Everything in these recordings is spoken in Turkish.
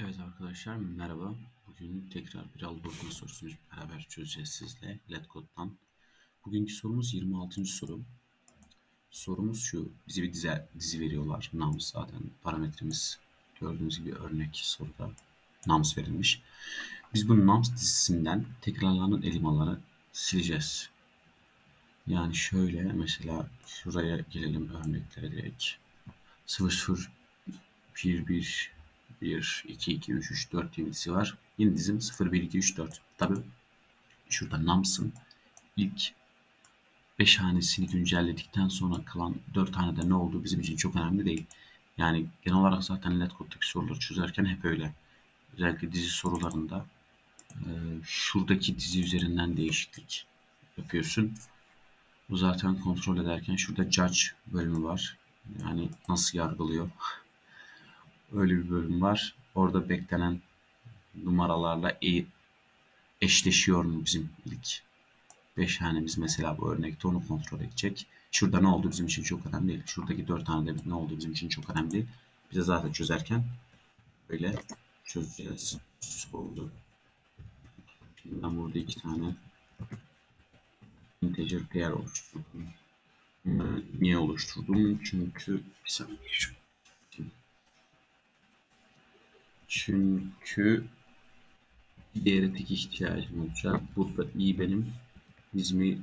Evet arkadaşlar merhaba. Bugün tekrar bir algoritma sorusunu beraber çözeceğiz sizle LetCode'dan. Bugünkü sorumuz 26. soru. Sorumuz şu. Bize bir dizi, dizi veriyorlar. Nums zaten parametremiz gördüğünüz gibi örnek soruda nums verilmiş. Biz bu nums dizisinden tekrarlanan elemanları sileceğiz. Yani şöyle mesela şuraya gelelim örneklere direkt. 0 0 1 1 1, 2, 2, 3, 3, 4 diye bir var. Yeni dizim 0, 1, 2, 3, 4. Tabi şurada nums'ın ilk 5 hanesini güncelledikten sonra kalan 4 hanede ne olduğu bizim için çok önemli değil. Yani genel olarak zaten LetCode'daki soruları çözerken hep öyle. Özellikle dizi sorularında e, şuradaki dizi üzerinden değişiklik yapıyorsun. Bu zaten kontrol ederken şurada judge bölümü var. Yani nasıl yargılıyor. Öyle bir bölüm var. Orada beklenen numaralarla e eşleşiyor mu bizim ilk 5 hanemiz mesela bu örnekte onu kontrol edecek. Şurada ne oldu bizim için çok önemli değil. Şuradaki 4 tane de ne oldu bizim için çok önemli değil. Bize zaten çözerken böyle çözeceğiz. Oldu. Ben burada iki tane integer değer oluşturdum. Niye oluşturdum? Çünkü bir saniye şu çünkü diğeri tek ihtiyacım olacak. Burada i benim dizimi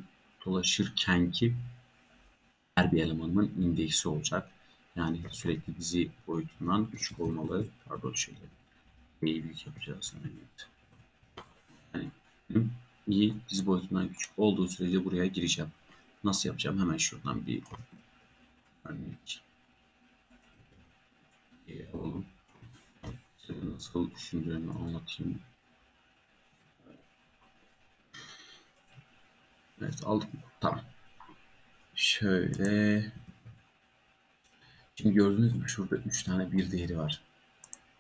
dolaşırkenki her bir elemanımın indeksi olacak. Yani sürekli dizi boyutundan küçük olmalı. Pardon şöyle. I'yi büyük yapacağız. Evet. Yani i dizi boyutundan küçük olduğu sürece buraya gireceğim. Nasıl yapacağım? Hemen şuradan bir örnek. Nasıl düşündüğümü anlatayım. Evet aldım. Tamam. Şöyle. Şimdi gördüğünüz gibi şurada 3 tane bir değeri var.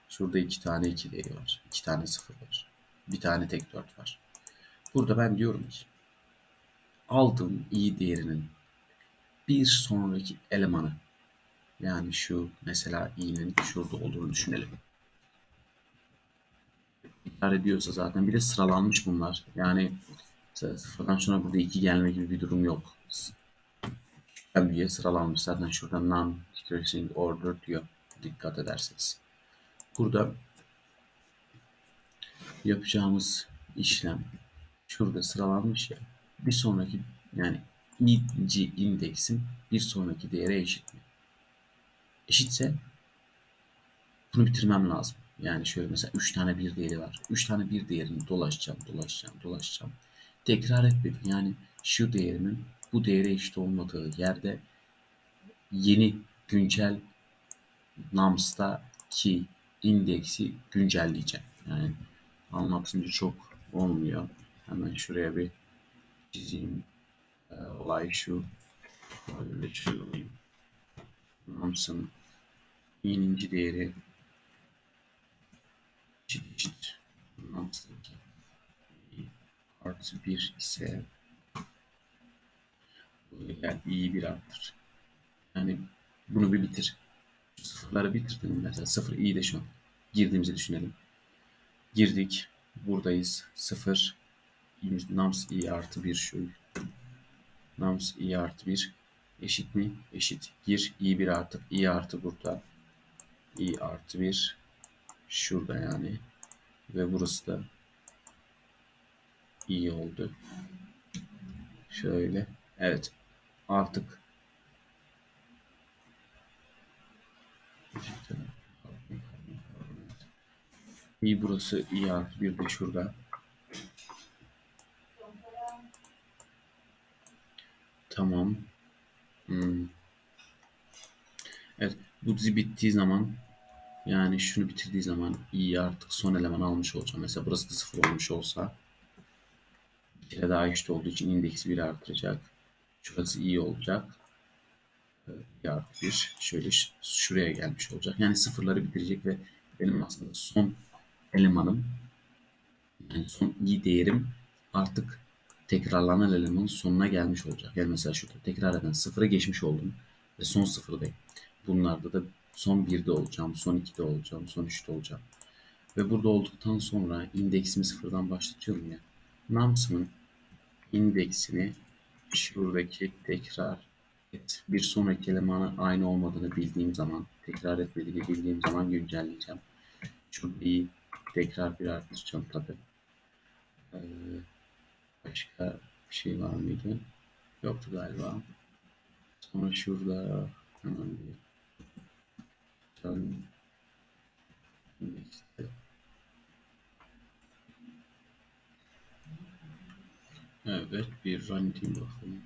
Şurada 2 tane 2 değeri var. 2 tane 0 var. Bir tane tek 4 var. Burada ben diyorum ki aldığım i değerinin bir sonraki elemanı yani şu mesela i'nin şurada olduğunu düşünelim tekrar ediyorsa zaten bir de sıralanmış bunlar. Yani sıfırdan sonra burada iki gelme gibi bir durum yok. Büyüye sıralanmış zaten şurada non decreasing order diyor. Dikkat ederseniz. Burada yapacağımız işlem şurada sıralanmış ya. Bir sonraki yani ikinci indeksin bir sonraki değere eşit mi? Eşitse bunu bitirmem lazım. Yani şöyle mesela 3 tane bir değeri var. 3 tane bir değerini dolaşacağım, dolaşacağım, dolaşacağım. Tekrar etmedim. Yani şu değerimin bu değere eşit olmadığı yerde yeni güncel ki indeksi güncelleyeceğim. Yani anlatınca çok olmuyor. Hemen şuraya bir çizeyim. Ee, olay şu. Böyle çizeyim. Nams'ın ininci değeri çeşit namsdaki artı bir ise yani iyi bir arttır. Yani bunu bir bitir. Şu sıfırları bitirdim mesela. Sıfır iyi de şu an. Girdiğimizi düşünelim. Girdik. Buradayız. Sıfır. Nams i artı bir şu. Nams i artı bir eşit mi? Eşit. Gir i bir artı i artı burada. i artı bir Şurada yani. Ve burası da iyi oldu. Şöyle. Evet. Artık iyi burası iyi artı bir de şurada. Tamam. Hmm. Evet. Bu dizi bittiği zaman yani şunu bitirdiği zaman iyi artık son eleman almış olacağım. Mesela burası da sıfır olmuş olsa bir kere daha eşit olduğu için indeksi 1 artıracak. Şurası iyi olacak. İyi artı 1. Şöyle şuraya gelmiş olacak. Yani sıfırları bitirecek ve benim aslında son elemanım yani son iyi değerim artık tekrarlanan elemanın sonuna gelmiş olacak. Yani mesela şurada tekrar eden sıfıra geçmiş oldum ve son sıfırdayım. Bunlarda da son 1'de olacağım, son 2'de olacağım, son 3'te olacağım. Ve burada olduktan sonra indeksimi sıfırdan başlatıyorum ya. Nums'ımın indeksini şuradaki tekrar et. Bir sonraki elemanı aynı olmadığını bildiğim zaman, tekrar etmediğini bildiğim zaman güncelleyeceğim. Şurayı tekrar bir arttıracağım tabi. Ee, başka bir şey var mıydı? Yoktu galiba. Sonra şurada hemen bir dön indekste. Evet bir edeyim bakalım.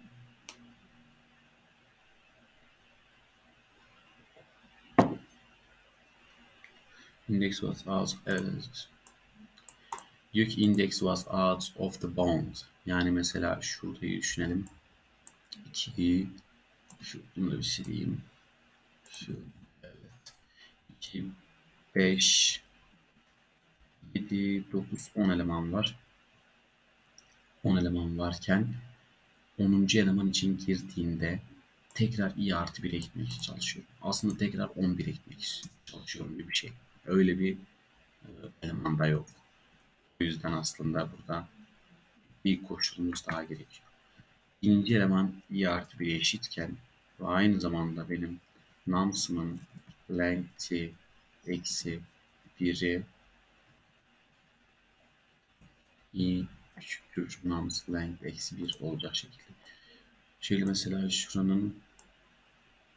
Index was out. Evet. Diyor ki index was out of the bound. Yani mesela şurayı düşünelim. 2 şu bunu da bir sileyim. Evet. 2 5 7 9 10 eleman var. 10 eleman varken 10. eleman için girdiğinde tekrar i artı 1'e gitmek çalışıyorum. Aslında tekrar 11'e gitmek çalışıyorum gibi bir şey. Öyle bir e, eleman da yok. O yüzden aslında burada bir koşulumuz daha gerekiyor. İkinci eleman i artı 1'e eşitken ve aynı zamanda benim nums'ımın length'i eksi 1'i i küçüktür nums length eksi 1 olacak şekilde. Şöyle mesela şuranın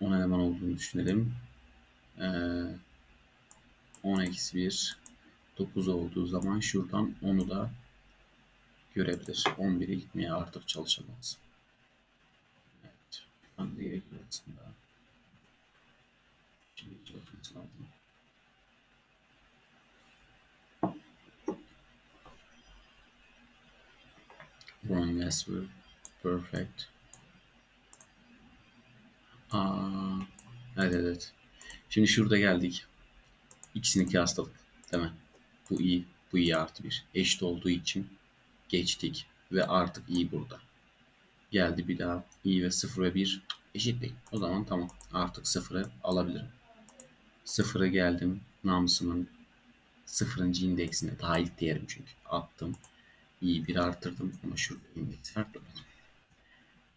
10 eleman olduğunu düşünelim. Ee, 10 eksi 1 9 olduğu zaman şuradan 10'u da görebilir. 11'e gitmeye artık çalışamaz. Evet. Ben de gerekiyor aslında. Wrong answer. Perfect. Aa, evet evet. Şimdi şurada geldik. İkisini hastalık, Değil mi? Bu iyi. Bu iyi artı bir. Eşit olduğu için geçtik. Ve artık iyi burada. Geldi bir daha. iyi ve 0 ve 1 eşit değil. O zaman tamam. Artık 0'ı alabilirim. 0'a geldim. Namus'umun 0. indeksine daha ilk değerim çünkü. Attım. İyi bir artırdım ama şurada indeksi arttırmadım.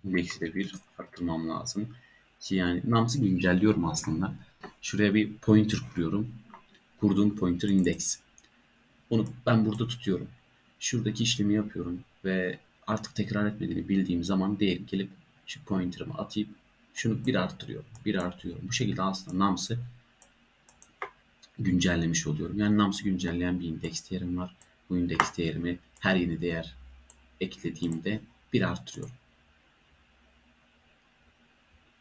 İndeksi de bir arttırmam lazım. Ki yani namsı güncelliyorum aslında. Şuraya bir pointer kuruyorum. Kurduğum pointer index. Onu ben burada tutuyorum. Şuradaki işlemi yapıyorum ve artık tekrar etmediğini bildiğim zaman değer gelip şu pointer'ımı atayım. Şunu bir arttırıyorum. Bir artıyorum. Bu şekilde aslında namsı güncellemiş oluyorum. Yani namsı güncelleyen bir indeks değerim var. Bu indeks değerimi her yeni değer eklediğimde bir arttırıyorum.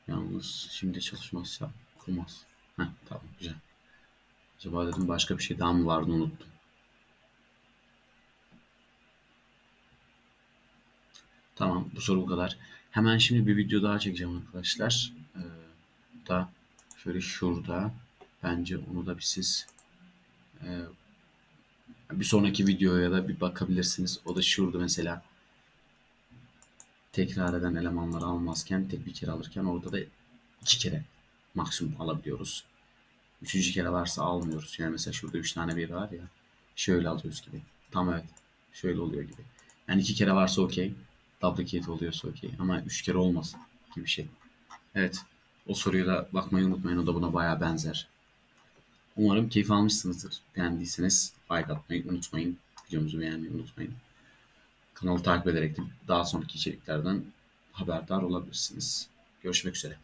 Yalnız şimdi çalışmazsa olmaz. Heh, tamam güzel. Acaba dedim başka bir şey daha mı vardı unuttum. Tamam bu soru bu kadar. Hemen şimdi bir video daha çekeceğim arkadaşlar. Ee, da şöyle şurada. Bence onu da bir siz e, bir sonraki videoya da bir bakabilirsiniz. O da şurada mesela tekrar eden elemanları almazken tek bir kere alırken orada da iki kere maksimum alabiliyoruz. Üçüncü kere varsa almıyoruz. Yani mesela şurada üç tane bir var ya. Şöyle alıyoruz gibi. Tam evet. Şöyle oluyor gibi. Yani iki kere varsa okey. Duplicate oluyorsa okey. Ama üç kere olmasın gibi bir şey. Evet. O soruyu da bakmayı unutmayın. O da buna baya benzer. Umarım keyif almışsınızdır. Beğendiyseniz like atmayı unutmayın. Videomuzu beğenmeyi unutmayın. Kanalı takip ederek daha sonraki içeriklerden haberdar olabilirsiniz. Görüşmek üzere.